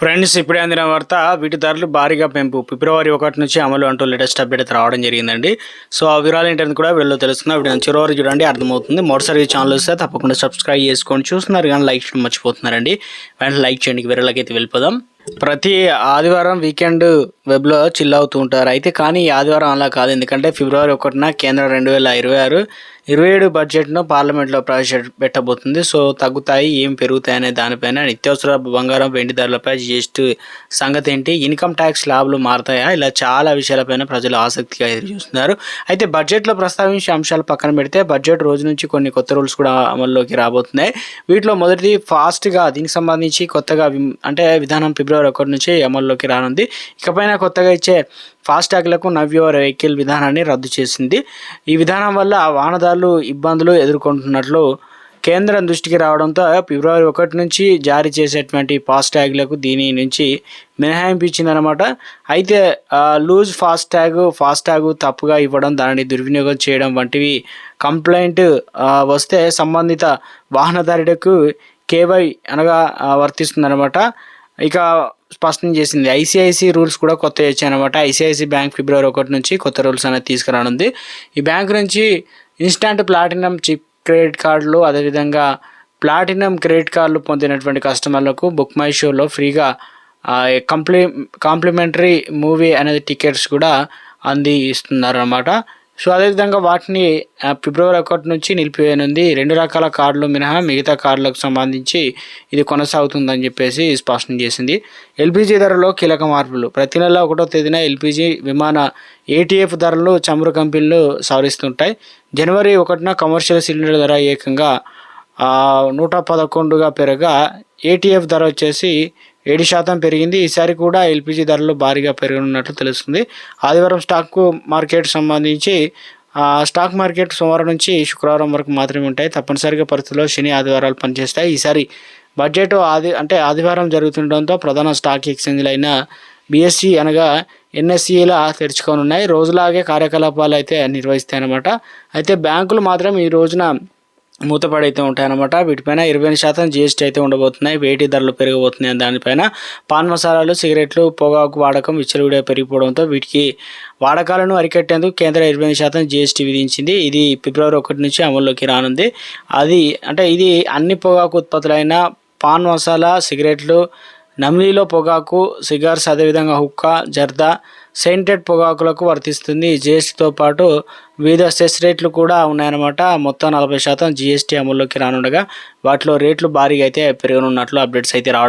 Friends ఇప్పుడే అందిన వార్త వీటి ధరలు భారీగా పెంపు. ఫిబ్రవరి ఒకటి నుంచి అమలు అంటూ లేటెస్ట్ అప్డేట్ అయితే రావడం జరిగిందండి. సో ఆ వివరాలు ఏంటని కూడా వీళ్ళు తెలుస్తున్నా వీడియో చివరి చూడండి అర్థమవుతుంది. మొదటిసారి ఛానల్ వస్తే తప్పకుండా సబ్స్క్రైబ్ చేసుకొని చూస్తున్నారు కానీ లైక్ చేయడం మర్చిపోతున్నారండి. వెంటనే లైక్ చేయండి వేరేలాగైతే వెళ్ళిపోదాం. ప్రతి ఆదివారం వీకెండ్ వెబ్లో చిల్ అవుతూ ఉంటారు. అయితే కానీ ఈ ఆదివారం అలా కాదు. ఎందుకంటే ఫిబ్రవరి ఒకటిన కేంద్రం రెండు వేల ఇరవై ఆరు ఇరవై ఏడు బడ్జెట్ను పార్లమెంట్లో ప్రవేశపెట్టబోతుంది సో తగ్గుతాయి ఏం పెరుగుతాయి అనే దానిపైన నిత్యావసర బంగారం వెండి ధరలపై జిఎస్టీ సంగతి ఏంటి? ఇన్కమ్ ట్యాక్స్ లాభాలు మారతాయా? ఇలా చాలా విషయాలపైన ప్రజలు ఆసక్తిగా ఎదురు చూస్తున్నారు. అయితే బడ్జెట్లో ప్రస్తావించే అంశాలు పక్కన పెడితే బడ్జెట్ రోజు నుంచి కొన్ని కొత్త రూల్స్ కూడా అమల్లోకి రాబోతున్నాయి. వీటిలో మొదటిది ఫాస్ట్గా దీనికి సంబంధించి కొత్తగా అంటే విధానం ఫిబ్రవరి ఒకటి నుంచి అమల్లోకి రానుంది. ఇకపైన కొత్తగా ఇచ్చే ఫాస్టాగ్లకు నవ్యోర్ వెహికల్ విధానాన్ని రద్దు చేసింది. ఈ విధానం వల్ల వాహనదారులు ఇబ్బందులు ఎదుర్కొంటున్నట్లు కేంద్రం దృష్టికి రావడంతో ఫిబ్రవరి ఒకటి నుంచి జారీ చేసేటువంటి ఫాస్టాగ్లకు దీని నుంచి మినహాయింపు ఇచ్చిందనమాట అయితే లూజ్ ఫాస్టాగ్ ఫాస్టాగ్ తప్పుగా ఇవ్వడం దానిని దుర్వినియోగం చేయడం వంటివి కంప్లైంట్ వస్తే సంబంధిత వాహనదారుడికి కేవై అనగా వర్తిస్తుందనమాట ఇక స్పష్టం చేసింది. ఐసిఐసి రూల్స్ కూడా కొత్త వచ్చాయి అనమాట ఐసిఐసి బ్యాంక్ ఫిబ్రవరి ఒకటి నుంచి కొత్త రూల్స్ అనేది తీసుకురానుంది. ఈ బ్యాంక్ నుంచి ఇన్స్టాంట్ ప్లాటినం చిప్ క్రెడిట్ కార్డులు అదేవిధంగా ప్లాటినం క్రెడిట్ కార్డులు పొందినటువంటి కస్టమర్లకు బుక్ మై షోలో ఫ్రీగా కంప్లీ కాంప్లిమెంటరీ మూవీ అనేది టికెట్స్ కూడా అంది ఇస్తున్నారు అనమాట సో అదేవిధంగా వాటిని ఫిబ్రవరి ఒకటి నుంచి నిలిపివేయనుంది. రెండు రకాల కార్డులు మినహా మిగతా కార్డులకు సంబంధించి ఇది కొనసాగుతుందని చెప్పేసి స్పష్టం చేసింది. ఎల్పిజి ధరలో కీలక మార్పులు. ప్రతి నెల ఒకటో తేదీన ఎల్పిజి విమాన ఏటీఎఫ్ ధరలు చమురు కంపెనీలు సవరిస్తుంటాయి. జనవరి ఒకటిన కమర్షియల్ సిలిండర్ ధర ఏకంగా నూట పదకొండుగా పెరగా ఏటీఎఫ్ ధర వచ్చేసి ఏడు శాతం పెరిగింది. ఈసారి కూడా ఎల్పిజి ధరలు భారీగా పెరగనున్నట్లు తెలుస్తుంది. ఆదివారం స్టాక్ మార్కెట్ సంబంధించి స్టాక్ మార్కెట్ సోమవారం నుంచి శుక్రవారం వరకు మాత్రమే ఉంటాయి. తప్పనిసరిగా పరిస్థితుల్లో శని ఆదివారాలు పనిచేస్తాయి. ఈసారి బడ్జెట్ ఆది అంటే ఆదివారం జరుగుతుండడంతో ప్రధాన స్టాక్ ఎక్స్చేంజ్లు అయిన బిఎస్సి అనగా ఎన్ఎస్సిల తెరుచుకోనున్నాయి. రోజులాగే కార్యకలాపాలు అయితే నిర్వహిస్తాయి అన్నమాట అయితే బ్యాంకులు మాత్రం ఈ రోజున మూతపడైతే ఉంటాయన్నమాట. వీటిపైన ఇరవై శాతం జీఎస్టీ అయితే ఉండబోతున్నాయి. వేటి ధరలు పెరగబోతున్నాయి దానిపైన పాన్ మసాలాలు సిగరెట్లు పొగాకు వాడకం విచ్చలవిడిగా పెరిగిపోవడంతో వీటికి వాడకాలను అరికట్టేందుకు కేంద్రం ఇరవై శాతం జీఎస్టీ విధించింది. ఇది ఫిబ్రవరి ఒకటి నుంచి అమల్లోకి రానుంది. అది అంటే ఇది అన్ని పొగాకు ఉత్పత్తులైన పాన్ మసాలా సిగరెట్లు నమ్లీలో పొగాకు సిగార్స్ అదేవిధంగా హుక్కా జర్దా సెయింటెడ్ పొగాకులకు వర్తిస్తుంది. ఈ జిఎస్టీతో పాటు వివిధ సెస్ రేట్లు కూడా ఉన్నాయన్నమాట. మొత్తం నలభై శాతం జిఎస్టీ అమల్లోకి రానుండగా వాటిలో రేట్లు భారీగా అయితే పెరగనున్నట్లు అప్డేట్స్ అయితే రావడం